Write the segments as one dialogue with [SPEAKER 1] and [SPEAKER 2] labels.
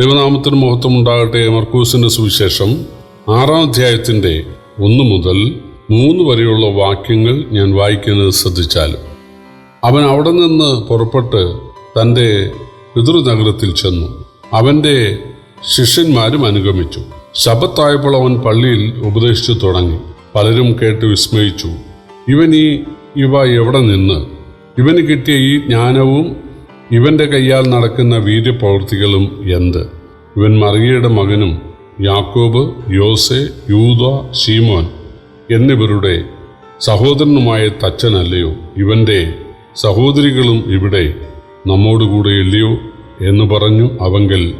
[SPEAKER 1] ദൈവനാമത്തിന് മഹത്വം ഉണ്ടാകട്ടെ മർക്കൂസിന്റെ സുവിശേഷം. ആറാം അധ്യായത്തിന്റെ ഒന്ന് മുതൽ മൂന്ന് വരെയുള്ള വാക്യങ്ങൾ ഞാൻ വായിക്കുന്നത് ശ്രദ്ധിച്ചാലും. അവൻ അവിടെ നിന്ന് പുറപ്പെട്ട് തന്റെ പിതൃനഗരത്തിൽ ചെന്നു. അവന്റെ ശിഷ്യന്മാരും അനുഗമിച്ചു. ശബത്തായപ്പോൾ അവൻ പള്ളിയിൽ ഉപദേശിച്ചു തുടങ്ങി. പലരും കേട്ട് വിസ്മയിച്ചു. ഇവൻ ഈ ഇവ എവിടെ നിന്ന്? ഇവന് കിട്ടിയ ഈ ജ്ഞാനവും ഇവന്റെ കയ്യാൽ നടക്കുന്ന വീര്യപ്രവൃത്തികളും എന്ത്? ഇവൻ മറിയയുടെ മകനും യാക്കോബ് യോസെ യൂത ശീമോൻ എന്നിവരുടെ സഹോദരനുമായ തച്ചനല്ലയോ? ഇവന്റെ സഹോദരികളും ഇവിടെ നമ്മോടുകൂടെ ഇല്ലയോ എന്ന് പറഞ്ഞു അവങ്കൽ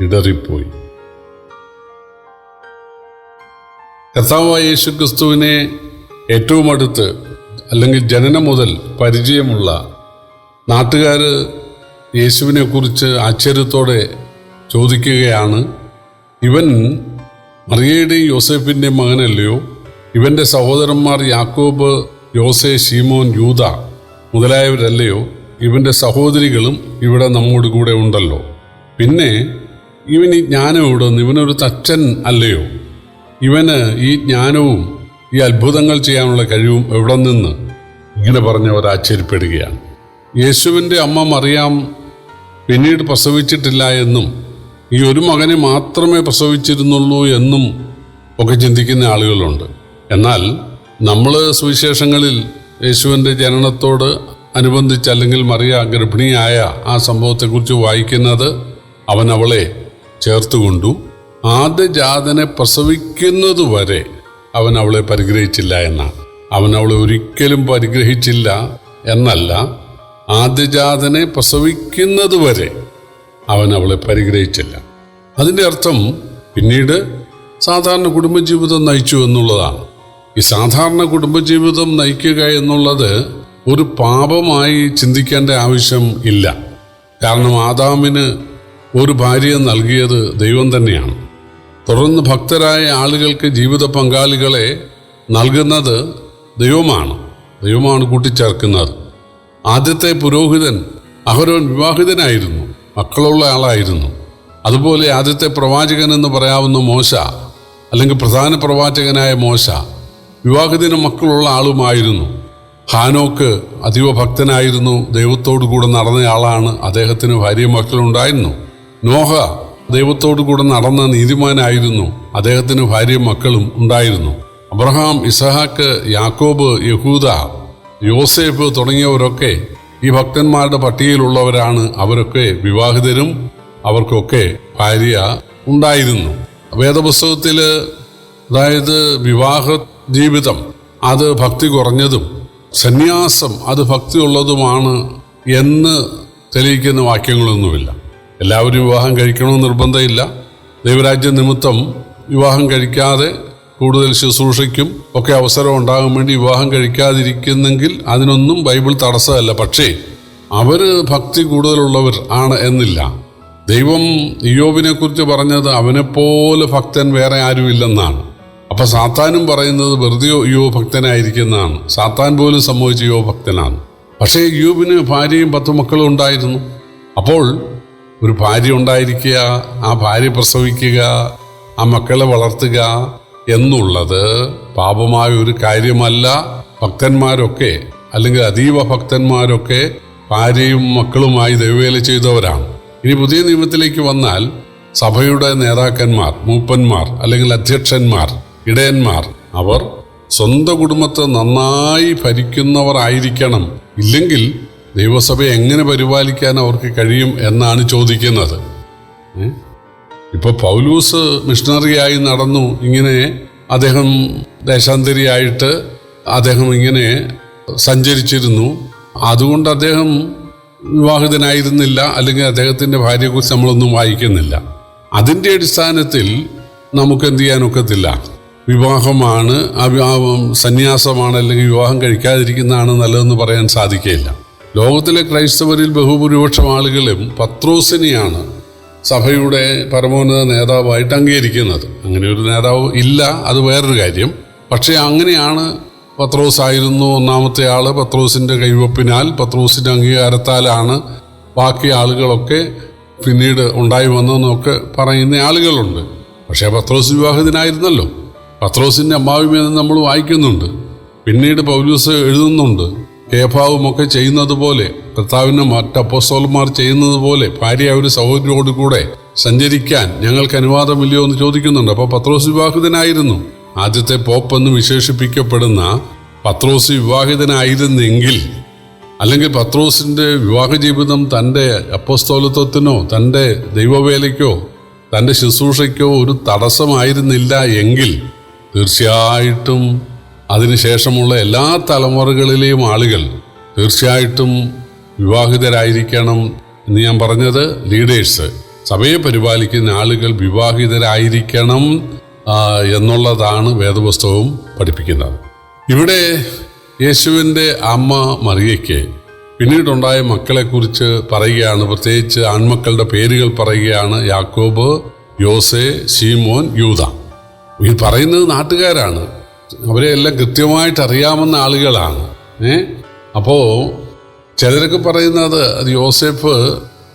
[SPEAKER 1] ഇടറിപ്പോയി. കർത്താവായ യേശു ക്രിസ്തുവിനെ ഏറ്റവും അടുത്ത് അല്ലെങ്കിൽ ജനനം മുതൽ പരിചയമുള്ള നാട്ടുകാർ യേശുവിനെ കുറിച്ച് ആശ്ചര്യത്തോടെ ചോദിക്കുകയാണ് ഇവൻ മറിയയുടെയും യോസേഫിന്റെയും മകനല്ലയോ? ഇവന്റെ സഹോദരന്മാർ യാക്കോബ് യോസെ ഷീമോൻ യൂത മുതലായവരല്ലയോ? ഇവന്റെ സഹോദരികളും ഇവിടെ നമ്മോട് കൂടെ ഉണ്ടല്ലോ. പിന്നെ ഇവൻ ഈ ജ്ഞാനം ഇവിടെ ഇവനൊരു തച്ചൻ അല്ലയോ? ഇവന് ഈ ജ്ഞാനവും ഈ അത്ഭുതങ്ങൾ ചെയ്യാനുള്ള കഴിവും എവിടെ നിന്ന്? ഇങ്ങനെ പറഞ്ഞവർ ആശ്ചര്യപ്പെടുകയാണ് യേശുവിന്റെ അമ്മ മറിയാം പിന്നീട് പ്രസവിച്ചിട്ടില്ല എന്നും ഈ ഒരു മകനെ മാത്രമേ പ്രസവിച്ചിരുന്നുള്ളൂ എന്നും ഒക്കെ ചിന്തിക്കുന്ന ആളുകളുണ്ട്. എന്നാൽ നമ്മൾ സുവിശേഷങ്ങളിൽ യേശുവിന്റെ ജനനത്തോട് അനുബന്ധിച്ച് അല്ലെങ്കിൽ മറിയ ഗർഭിണിയായ ആ സംഭവത്തെക്കുറിച്ച് വായിക്കുന്നത് അവൻ അവളെ ചേർത്തുകൊണ്ടു ആദ്യജാതനെ പ്രസവിക്കുന്നതുവരെ അവൻ അവളെ പരിഗ്രഹിച്ചില്ല എന്നാണ്. അവൻ അവളെ ഒരിക്കലും പരിഗ്രഹിച്ചില്ല എന്നല്ല. ആദ്യജാതനെ പ്രസവിക്കുന്നതുവരെ അവൻ അവളെ പരിഗ്രഹിച്ചില്ല. അതിന്റെ അർത്ഥം പിന്നീട് സാധാരണ കുടുംബജീവിതം നയിച്ചു എന്നുള്ളതാണ്. ഈ സാധാരണ കുടുംബജീവിതം നയിക്കുക എന്നുള്ളത് ഒരു പാപമായി ചിന്തിക്കേണ്ട ആവശ്യം ഇല്ല. കാരണം ആദാമിന് ഒരു ഭാര്യ നൽകിയത് ദൈവം തന്നെയാണ്. തുടർന്ന് ഭക്തരായ ആളുകൾക്ക് ജീവിത പങ്കാളികളെ നൽകുന്നത് ദൈവമാണ്. ദൈവമാണ് കൂട്ടിച്ചേർക്കുന്നത്. ആദ്യത്തെ പുരോഹിതൻ അഹരോൻ വിവാഹിതനായിരുന്നു. മക്കളുള്ള ആളായിരുന്നു. അതുപോലെ ആദ്യത്തെ പ്രവാചകൻ എന്ന് പറയാവുന്ന മോശ അല്ലെങ്കിൽ പ്രധാന പ്രവാചകനായ മോശ വിവാഹിതന് മക്കളുള്ള ആളുമായിരുന്നു. ഹാനോക്ക് അതീവ ഭക്തനായിരുന്നു. ദൈവത്തോടു കൂടെ നടന്നയാളാണ് അദ്ദേഹത്തിന് ഭാര്യ മക്കളുണ്ടായിരുന്നു നോഹ ദൈവത്തോടു കൂടെ നടന്ന നീതിമാനായിരുന്നു. അദ്ദേഹത്തിന് ഭാര്യ മക്കളും ഉണ്ടായിരുന്നു. അബ്രഹാം ഇസഹാക്ക് യാക്കോബ് യഹൂദ യോസേഫ് തുടങ്ങിയവരൊക്കെ ഈ ഭക്തന്മാരുടെ പട്ടികയിലുള്ളവരാണ്. അവരൊക്കെ വിവാഹിതരും അവർക്കൊക്കെ ഭാര്യ ഉണ്ടായിരുന്നു. വേദപുസ്തകത്തിൽ അതായത് വിവാഹ ജീവിതം അത് ഭക്തി കുറഞ്ഞതും സന്യാസം അത് ഭക്തി ഉള്ളതുമാണ് എന്ന് തെളിയിക്കുന്ന വാക്യങ്ങളൊന്നുമില്ല. എല്ലാവരും വിവാഹം കഴിക്കണമെന്ന് നിർബന്ധമില്ല. ദൈവരാജ്യ നിമിത്തം വിവാഹം കഴിക്കാതെ കൂടുതൽ ശുശ്രൂഷയ്ക്കും ഒക്കെ അവസരം ഉണ്ടാകാൻ വേണ്ടി വിവാഹം കഴിക്കാതിരിക്കുന്നെങ്കിൽ അതിനൊന്നും ബൈബിൾ തടസ്സമല്ല. പക്ഷേ അവർ ഭക്തി കൂടുതലുള്ളവർ ആണ് എന്നില്ല. ദൈവം ഇയോബിനെ കുറിച്ച് പറഞ്ഞത് അവനെപ്പോലെ ഭക്തൻ വേറെ ആരുമില്ലെന്നാണ്. അപ്പൊ സാത്താനും പറയുന്നത് വെറുതെ യോ ഭക്തനായിരിക്കുന്നതാണ്. സാത്താൻ പോലും സംഭവിച്ച യോ ഭക്തനാണ്. പക്ഷേ യൂബിന് ഭാര്യയും പത്ത് മക്കളും ഉണ്ടായിരുന്നു. അപ്പോൾ ഒരു ഭാര്യ ഉണ്ടായിരിക്കുക ആ ഭാര്യ പ്രസവിക്കുക ആ മക്കളെ വളർത്തുക എന്നുള്ളത് പാപമായ ഒരു കാര്യമല്ല. ഭക്തന്മാരൊക്കെ അല്ലെങ്കിൽ അതീവ ഭക്തന്മാരൊക്കെ ഭാര്യയും മക്കളുമായി ദൈവവേല ചെയ്തവരാണ്. ഇനി പുതിയ നിയമത്തിലേക്ക് വന്നാൽ സഭയുടെ നേതാക്കന്മാർ മൂപ്പന്മാർ അല്ലെങ്കിൽ അധ്യക്ഷന്മാർ ഇടയന്മാർ അവർ സ്വന്തം കുടുംബത്തെ നന്നായി ഭരിക്കുന്നവർ ആയിരിക്കണം. ഇല്ലെങ്കിൽ ദൈവസഭയെ എങ്ങനെ പരിപാലിക്കാൻ അവർക്ക് കഴിയും എന്നാണ് ചോദിക്കുന്നത്. ഏ? ഇപ്പൊ പൗലൂസ് മിഷണറിയായി നടന്നു ഇങ്ങനെ അദ്ദേഹം ദേശാന്തരിയായിട്ട് അദ്ദേഹം ഇങ്ങനെ സഞ്ചരിച്ചിരുന്നു. അതുകൊണ്ട് അദ്ദേഹം വിവാഹിതനായിരുന്നില്ല അല്ലെങ്കിൽ അദ്ദേഹത്തിന്റെ ഭാര്യയെക്കുറിച്ച് നമ്മളൊന്നും വായിക്കുന്നില്ല. അതിന്റെ അടിസ്ഥാനത്തിൽ നമുക്ക് എന്ത് ചെയ്യാനൊക്കത്തില്ല വിവാഹമാണ് സന്യാസമാണ് അല്ലെങ്കിൽ വിവാഹം കഴിക്കാതിരിക്കുന്നതാണ് നല്ലതെന്ന് പറയാൻ സാധിക്കുകയില്ല. ലോകത്തിലെ ക്രൈസ്തവരിൽ ബഹുഭൂരിപക്ഷം ആളുകളും പത്രോസിനെയാണ് സഭയുടെ പരമോന്നത നേതാവായിട്ട് അംഗീകരിക്കുന്നത്. അങ്ങനെ ഒരു നേതാവ് ഇല്ല അത് വേറൊരു കാര്യം. പക്ഷേ അങ്ങനെയാണ് പത്രോസ് ആയിരുന്നു ഒന്നാമത്തെ ആൾ പത്രോസിന്റെ കൈവപ്പിനാൽ പത്രോസിന്റെ അംഗീകാരത്താലാണ് ബാക്കി ആളുകളൊക്കെ പിന്നീട് ഉണ്ടായി വന്നതെന്നൊക്കെ പറയുന്ന ആളുകളുണ്ട്. പക്ഷേ പത്രോസ് വിവാഹിതനായിരുന്നല്ലോ. പത്രോസിന്റെ അമ്മാവിമെന്ന് നമ്മൾ വായിക്കുന്നുണ്ട്. പിന്നീട് പൗലൂസ് എഴുതുന്നുണ്ട്. കേഭാവുമൊക്കെ ചെയ്യുന്നത് പോലെ കർത്താവിന് മറ്റ് അപ്പോസ്തോലന്മാർ ചെയ്യുന്നത് പോലെ ഭാര്യ ഒരു സഹോദരിയോട് കൂടെ സഞ്ചരിക്കാൻ ഞങ്ങൾക്ക് അനുവാദമില്ലയോ എന്ന് ചോദിക്കുന്നുണ്ട്. അപ്പോൾ പത്രോസ് വിവാഹിതനായിരുന്നു. ആദ്യത്തെ പോപ്പ് എന്ന് വിശേഷിപ്പിക്കപ്പെടുന്ന പത്രോസ് വിവാഹിതനായിരുന്നെങ്കിൽ അല്ലെങ്കിൽ പത്രോസിന്റെ വിവാഹ ജീവിതം തന്റെ അപ്പോസ്തോലത്വത്തിനോ തന്റെ ദൈവവേലയ്ക്കോ തന്റെ ശുശ്രൂഷയ്ക്കോ ഒരു തടസ്സമായിരുന്നില്ല എങ്കിൽ തീർച്ചയായിട്ടും അതിനുശേഷമുള്ള എല്ലാ തലമുറകളിലെയും ആളുകൾ തീർച്ചയായിട്ടും വിവാഹിതരായിരിക്കണം എന്ന് ഞാൻ പറഞ്ഞത് ലീഡേഴ്സ്. സഭയെ പരിപാലിക്കുന്ന ആളുകൾ വിവാഹിതരായിരിക്കണം എന്നുള്ളതാണ് വേദപുസ്തകവും പഠിപ്പിക്കുന്നത്. ഇവിടെ യേശുവിന്റെ അമ്മ മറിയയ്ക്ക് പിന്നീടുണ്ടായ മക്കളെക്കുറിച്ച് പറയുകയാണ്. പ്രത്യേകിച്ച് ആൺമക്കളുടെ പേരുകൾ പറയുകയാണ് യാക്കോബ് യോസെ ശീമോൻ യൂത ഈ പറയുന്നത് നാട്ടുകാരാണ്. അവരെ എല്ലാം കൃത്യമായിട്ട് അറിയാവുന്ന ആളുകളാണ്. ഏ? അപ്പോൾ ചിലരൊക്കെ പറയുന്നത് അത് യോസെഫ്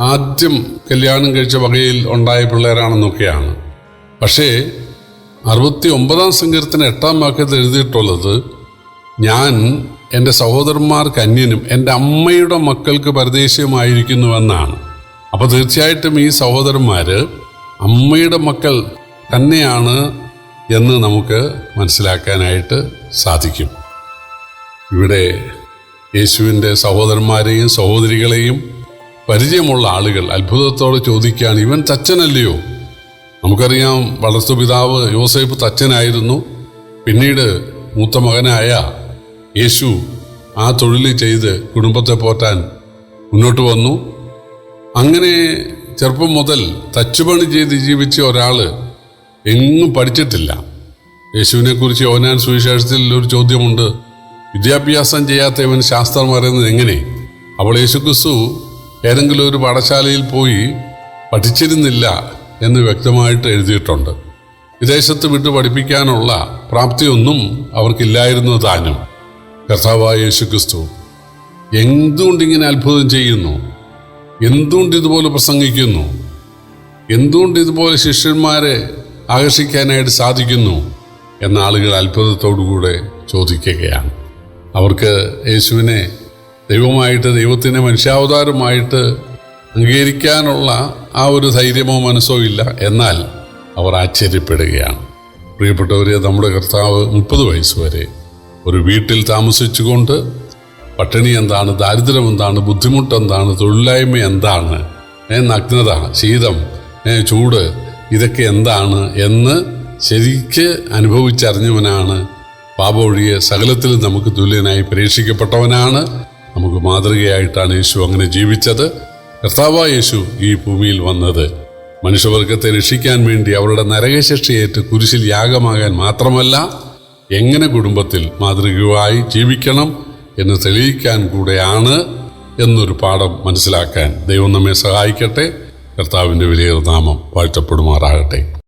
[SPEAKER 1] ആദ്യം കല്യാണം കഴിച്ച വകയിൽ ഉണ്ടായ പിള്ളേരാണെന്നൊക്കെയാണ്. പക്ഷേ അറുപത്തി ഒമ്പതാം സങ്കീർത്തിന് എട്ടാം വാക്യത്തിൽ എഴുതിയിട്ടുള്ളത് ഞാൻ എന്റെ സഹോദരന്മാർക്ക് അന്യനും എന്റെ അമ്മയുടെ മക്കൾക്ക് പരദേശീയമായിരിക്കുന്നുവെന്നാണ്. അപ്പോൾ തീർച്ചയായിട്ടും ഈ സഹോദരന്മാർ അമ്മയുടെ മക്കൾ തന്നെയാണ് എന്ന് നമുക്ക് മനസ്സിലാക്കാനായിട്ട് സാധിക്കും. ഇവിടെ യേശുവിന്റെ സഹോദരന്മാരെയും സഹോദരികളെയും പരിചയമുള്ള ആളുകൾ. അത്ഭുതത്തോടെ ചോദിക്കുകയാണ് ഇവൻ തച്ചനല്ലയോ? നമുക്കറിയാം വളർത്തുപിതാവ് യോസേഫ് തച്ചനായിരുന്നു. പിന്നീട് മൂത്ത മകനായ യേശു ആ തൊഴിൽ ചെയ്ത് കുടുംബത്തെ പോറ്റാൻ മുന്നോട്ട് വന്നു. അങ്ങനെ ചെറുപ്പം മുതൽ തച്ചുപണി ചെയ്ത് ജീവിച്ച ഒരാൾ എങ്ങും പഠിച്ചിട്ടില്ല. യേശുവിനെക്കുറിച്ച് യോനാൻ സുവിശേഷത്തിൽ ഒരു ചോദ്യമുണ്ട്. വിദ്യാഭ്യാസം ചെയ്യാത്തവൻ ശാസ്ത്രം അറിയുന്നത് എങ്ങനെ? അപ്പോൾ യേശുക്രിസ്തു ഏതെങ്കിലും ഒരു പാഠശാലയിൽ പോയി പഠിച്ചിരുന്നില്ല എന്ന് വ്യക്തമായിട്ട് എഴുതിയിട്ടുണ്ട്. വിദേശത്ത് വിട്ട് പഠിപ്പിക്കാനുള്ള പ്രാപ്തിയൊന്നും അവർക്കില്ലായിരുന്നു താനും. കർത്താവായ യേശുക്രിസ്തു ക്രിസ്തു എന്തുകൊണ്ടിങ്ങനെ അത്ഭുതം ചെയ്യുന്നു? എന്തുകൊണ്ട് ഇതുപോലെ പ്രസംഗിക്കുന്നു? എന്തുകൊണ്ട് ഇതുപോലെ ശിഷ്യന്മാരെ ആകർഷിക്കാനായിട്ട് സാധിക്കുന്നു? എന്ന ആളുകൾ അത്ഭുതത്തോടുകൂടെ ചോദിക്കുകയാണ്. അവർക്ക് യേശുവിനെ ദൈവമായിട്ട് ദൈവത്തിന്റെ മനുഷ്യാവതാരമായിട്ട് അംഗീകരിക്കാനുള്ള ആ ഒരു ധൈര്യമോ മനസ്സോ ഇല്ല. എന്നാൽ അവർ ആശ്ചര്യപ്പെടുകയാണ്. പ്രിയപ്പെട്ടവരെ നമ്മുടെ കർത്താവ് മുപ്പത് വയസ്സ് വരെ ഒരു വീട്ടിൽ താമസിച്ചുകൊണ്ട് പട്ടിണി എന്താണ് ദാരിദ്ര്യം എന്താണ് ബുദ്ധിമുട്ട് എന്താണ് തൊഴിലില്ലായ്മ എന്താണ് നഗ്നത ശീതം ചൂട് ഇതൊക്കെ എന്താണ് എന്ന് ശരിക്ക് അനുഭവിച്ചറിഞ്ഞവനാണ് പാപൊഴിയെ സകലത്തിൽ നമുക്ക് തുല്യനായി പരീക്ഷിക്കപ്പെട്ടവനാണ്. നമുക്ക് മാതൃകയായിട്ടാണ് യേശു അങ്ങനെ ജീവിച്ചത്. കർത്താവായ യേശു ഈ ഭൂമിയിൽ വന്നത്. മനുഷ്യവർഗത്തെ രക്ഷിക്കാൻ വേണ്ടി അവരുടെ നരകശിക്ഷയേറ്റ് കുരിശിൽ യാഗമാകാൻ മാത്രമല്ല എങ്ങനെ കുടുംബത്തിൽ മാതൃകയായി ജീവിക്കണം എന്ന് തെളിയിക്കാൻ കൂടെയാണ് എന്നൊരു പാഠം മനസ്സിലാക്കാൻ ദൈവം നമ്മെ സഹായിക്കട്ടെ. കർത്താവിന്റെ വിലയേറെ നാമം വാഴ്ത്തപ്പെടുമാറാകട്ടെ.